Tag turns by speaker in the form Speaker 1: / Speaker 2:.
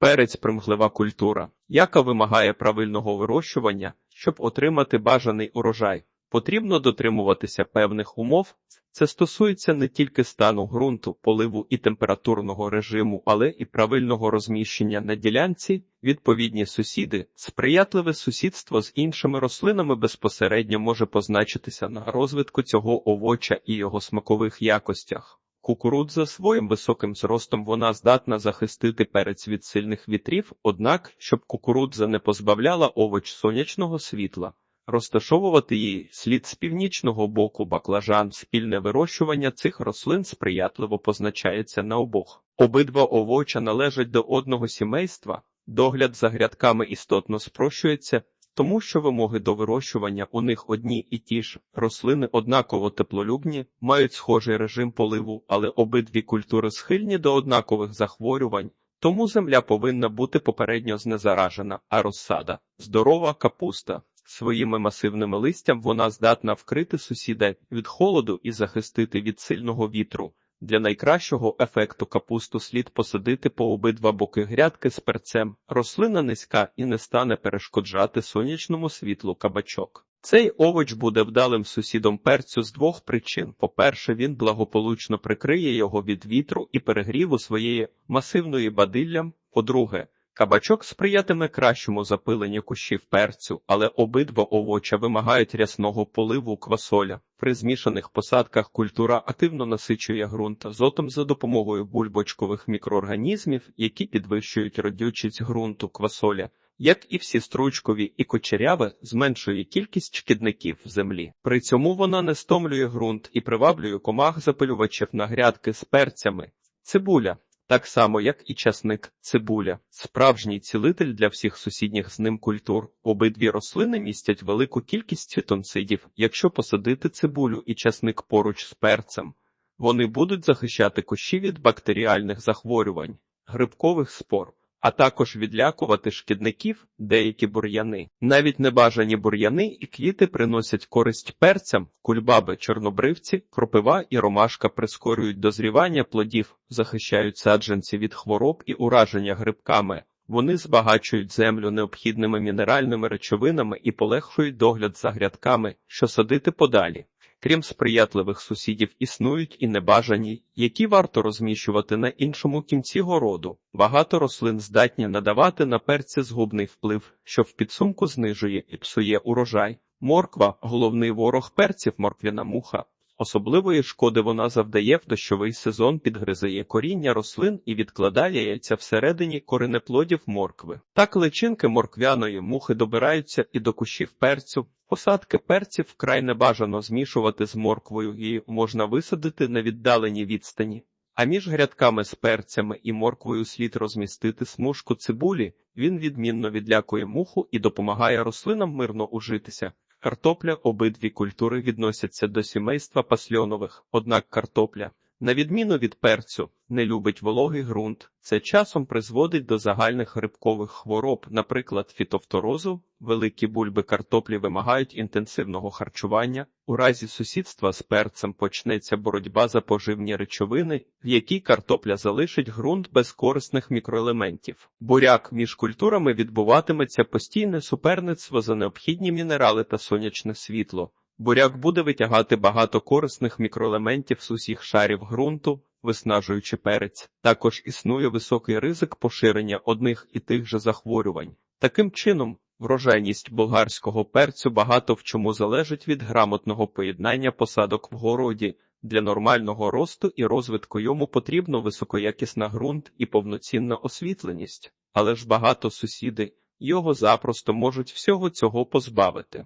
Speaker 1: Перець примглива культура, яка вимагає правильного вирощування, щоб отримати бажаний урожай. Потрібно дотримуватися певних умов. Це стосується не тільки стану ґрунту, поливу і температурного режиму, але і правильного розміщення на ділянці, відповідні сусіди. Сприятливе сусідство з іншими рослинами безпосередньо може позначитися на розвитку цього овоча і його смакових якостях. Кукурудза своїм високим зростом вона здатна захистити перець від сильних вітрів, однак, щоб кукурудза не позбавляла овоч сонячного світла. Розташовувати її слід з північного боку баклажан. Спільне вирощування цих рослин сприятливо позначається на обох. Обидва овоча належать до одного сімейства. Догляд за грядками істотно спрощується, тому що вимоги до вирощування у них одні і ті ж. Рослини однаково теплолюбні, мають схожий режим поливу, але обидві культури схильні до однакових захворювань. Тому земля повинна бути попередньо знезаражена, а розсада здорова капуста. Своїми масивними листям вона здатна вкрити сусіда від холоду і захистити від сильного вітру. Для найкращого ефекту капусту слід посадити по обидва боки грядки з перцем. Рослина низька і не стане перешкоджати сонячному світлу кабачок. Цей овоч буде вдалим сусідом перцю з двох причин: по-перше, він благополучно прикриє його від вітру і перегріву своєї масивної бадиллям. По-друге, Кабачок сприятиме кращому запиленню кущів перцю, але обидва овоча вимагають рясного поливу квасоля. При змішаних посадках культура активно насичує ґрунт азотом за допомогою бульбочкових мікроорганізмів, які підвищують родючість ґрунту квасоля. Як і всі стручкові і кочеряве, зменшує кількість шкідників в землі. При цьому вона не стомлює ґрунт і приваблює комах запилювачів на грядки з перцями. Цибуля так само, як і часник, цибуля, справжній цілитель для всіх сусідніх з ним культур. Обидві рослини містять велику кількість фітонцидів. Якщо посадити цибулю і часник поруч з перцем, вони будуть захищати кущі від бактеріальних захворювань, грибкових спор а також відлякувати шкідників деякі бур'яни. Навіть небажані бур'яни і квіти приносять користь перцям, кульбаби, чорнобривці, кропива і ромашка прискорюють дозрівання плодів, захищають саджанці від хвороб і ураження грибками. Вони збагачують землю необхідними мінеральними речовинами і полегшують догляд за грядками, що садити подалі. Крім сприятливих сусідів, існують і небажані, які варто розміщувати на іншому кінці городу. Багато рослин здатні надавати на перці згубний вплив, що в підсумку знижує і псує урожай. Морква головний ворог перців, морквяна муха. Особливої шкоди вона завдає в дощовий сезон, підгризає коріння рослин і відкладає яйця всередині коренеплодів моркви. Так личинки морквяної мухи добираються і до кущів перцю. Посадки перців вкрай не бажано змішувати з морквою, її можна висадити на віддаленій відстані. А між грядками з перцями і морквою слід розмістити смужку цибулі, він відмінно відлякує муху і допомагає рослинам мирно ужитися. Картопля обидві культури відносяться до сімейства пасльонових, однак картопля, на відміну від перцю, не любить вологий ґрунт. Це часом призводить до загальних грибкових хвороб, наприклад, фітофторозу. Великі бульби картоплі вимагають інтенсивного харчування. У разі сусідства з перцем почнеться боротьба за поживні речовини, в якій картопля залишить ґрунт без корисних мікроелементів. Буряк між культурами відбуватиметься постійне суперництво за необхідні мінерали та сонячне світло. Буряк буде витягати багато корисних мікроелементів з усіх шарів ґрунту, виснажуючи перець. Також існує високий ризик поширення одних і тих же захворювань. Таким чином, врожайність болгарського перцю багато в чому залежить від грамотного поєднання посадок в городі. Для нормального росту і розвитку йому потрібно високоякісна ґрунт і повноцінна освітленість, але ж багато сусіди його запросто можуть всього цього позбавити.